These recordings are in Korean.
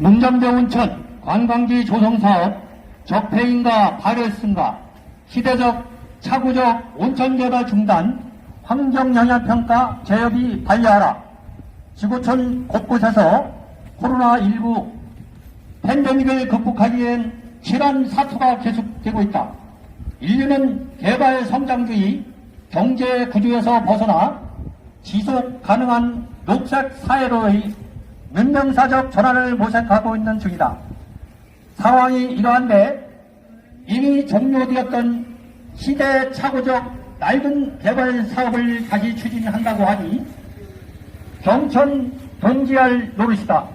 문정대 온천 관광지 조성사업 적폐인가 발열승가 시대적 차구적 온천 개발 중단 환경영향평가 제협이 반려하라 지구촌 곳곳에서 코로나19 팬데믹을 극복하기엔 실한 사투가 계속되고 있다. 인류는 개발 성장주의 경제 구조에서 벗어나 지속 가능한 녹색 사회로의 문명사적 전환을 모색하고 있는 중이다. 상황이 이러한데 이미 종료되었던 시대착오적 낡은 개발 사업을 다시 추진한다고 하니 경천 동지할 노릇이다.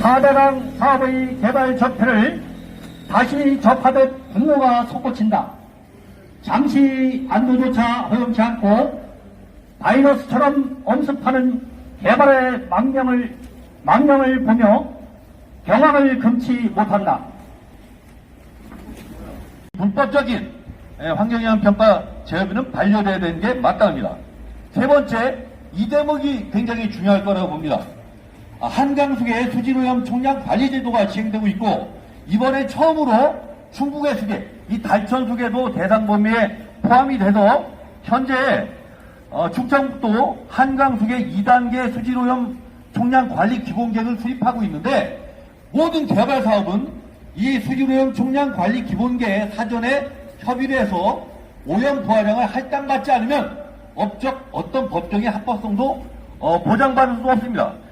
4대강 사업의 개발 적폐를 다시 접하듯 분노가 솟구친다. 잠시 안도조차 허용치 않고 바이러스처럼 엄습하는 개발의 망명을, 망명을 보며 경악을 금치 못한다. 불법적인 예, 환경영향 평가 제협은 반려돼야 되는 게 마땅합니다. 세 번째, 이 대목이 굉장히 중요할 거라고 봅니다. 아, 한강수계 수질오염 총량 관리 제도가 시행되고 있고 이번에 처음으로 충북의 수계, 이 달천 수계도 대상 범위에 포함이 돼서 현재 어, 충청북도 한강수계 2단계 수질오염 총량 관리 기본계획을 수립하고 있는데 모든 개발 사업은 이 수질오염 총량 관리 기본계에 사전에 협의를 해서 오염 부하량을 할당받지 않으면 업적 어떤 법정의 합법성도 어, 보장받을 수 없습니다.